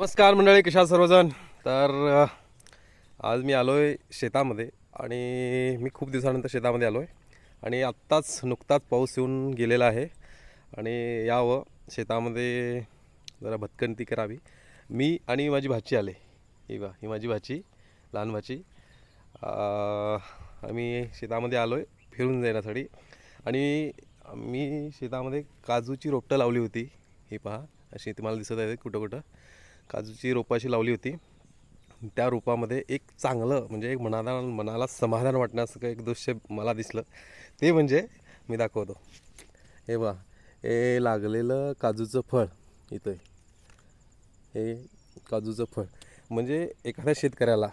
नमस्कार मंडळी कशा सर्वजण? तर आज मी आलो आहे शेतामध्ये आणि मी खूप दिवसानंतर शेतामध्ये आलो आहे आणि आत्ताच नुकताच पाऊस येऊन गेलेला आहे आणि यावं शेतामध्ये जरा भटकंती करावी. मी आणि माझी भाची आले. ही बा ही माझी भाची लहान भाची. आम्ही शेतामध्ये आलो आहे फिरून जाण्यासाठी आणि मी शेतामध्ये काजूची रोपटं लावली होती. ही पहा अशी तुम्हाला दिसत आहे कुठं कुठं काजूची रोपं अशी लावली होती. त्या रोपामध्ये एक चांगलं म्हणजे एक मनाला मनाला समाधान वाटण्यासारखं एक दृश्य मला दिसलं. ते म्हणजे मी दाखवतो. हे बा हे लागलेलं काजूचं फळ इथं हे काजूचं फळ. म्हणजे एखाद्या शेतकऱ्याला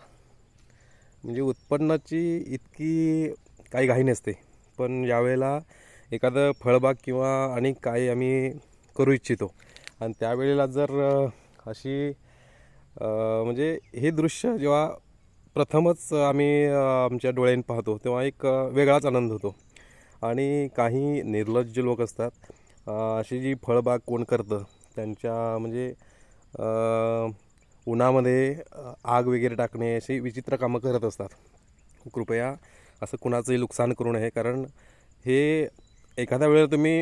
म्हणजे उत्पन्नाची इतकी काही घाई नसते. पण यावेळेला एखादं फळबाग किंवा आणि काही आम्ही करू इच्छितो. आणि त्यावेळेला जर अशी म्हणजे हे दृश्य जेव्हा प्रथमच आम्ही आमच्या डोळ्यांनी पाहतो तेव्हा एक वेगळाच आनंद होतो. आणि काही निर्लज्ज लोक असतात अशी जी फळबाग कोण करतं त्यांच्या म्हणजे उन्हामध्ये आग वगैरे टाकणे अशी विचित्र कामं करत असतात. कृपया असं कुणाचंही नुकसान करू नये कारण हे एखाद्या वेळेला तुम्ही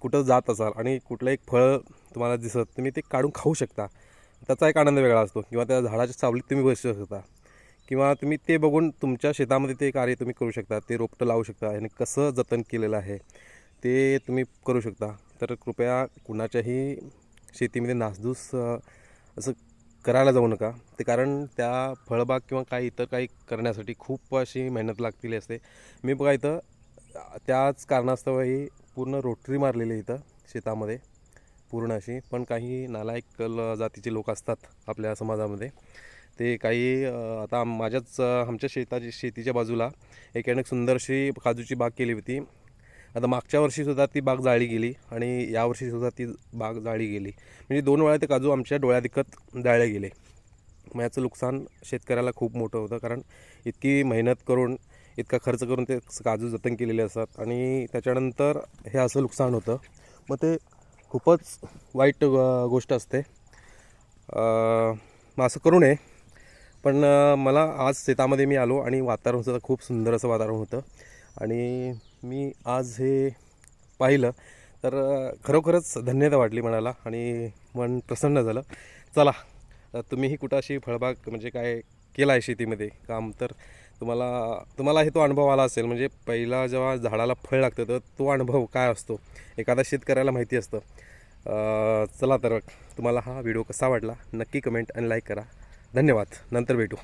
कुठं जात असाल आणि कुठलं एक फळ तुम्हाला दिसत तुम्ही ते काढून खाऊ शकता. त्याचा एक आनंद वेगळा असतो. किंवा त्या झाडाच्या सावलीत तुम्ही बसू शकता. किंवा तुम्ही ते बघून तुमच्या शेतामध्ये ते कार्य तुम्ही करू शकता. ते रोपटं लावू शकता आणि कसं जतन केलेलं आहे ते तुम्ही करू शकता. तर कृपया कुणाच्याही शेतीमध्ये नासधूस असं करायला जाऊ नका. ते कारण त्या फळबाग किंवा काही इतर काही करण्यासाठी खूप अशी मेहनत लागलेली असते. मी बघा इथं त्याच कारणास्तवही पूर्ण रोटरी मारलेली आहे इथं शेतामध्ये पूर्ण अशी. पण काही नालायक जातीचे लोक असतात आपल्या समाजामध्ये. ते काही आता माझ्याच आमच्या शेताची शेतीच्या बाजूला एक यानं सुंदरशी काजूची बाग केली होती. आता मागच्या वर्षीसुद्धा ती बाग जाळी गेली आणि यावर्षीसुद्धा ती बाग जाळी गेली. म्हणजे दोन वेळा ते काजू आमच्या डोळ्यादिकत जाळले गेले. मग याचं नुकसान शेतकऱ्याला खूप मोठं होतं कारण इतकी मेहनत करून इतका खर्च करून ते काजू जतन केलेले असतात आणि त्याच्यानंतर हे असं नुकसान होतं. मग ते खूपच वाईट गोष्ट असते. मग असं करू नये. पण मला आज शेतामध्ये मी आलो आणि वातावरणसुद्धा खूप सुंदर असं वातावरण होतं. आणि मी आज हे पाहिलं तर खरोखरच धन्यता वाटली मनाला आणि मन प्रसन्न झालं. चला तुम्हीही कुठं अशी फळबाग म्हणजे काय केला आहे शेतीमध्ये? काम तर तुम्हाला तुम्हाला हे तो अनुभव आला असेल. म्हणजे पहिला जेव्हा झाडाला फळ लागतं तर तो अनुभव काय असतो? एखाद्या शेतकऱ्याला माहिती असतं. चला तर तुम्हाला हा व्हिडिओ कसा वाटला? नक्की कमेंट आणि लाईक करा. धन्यवाद. नंतर भेटू.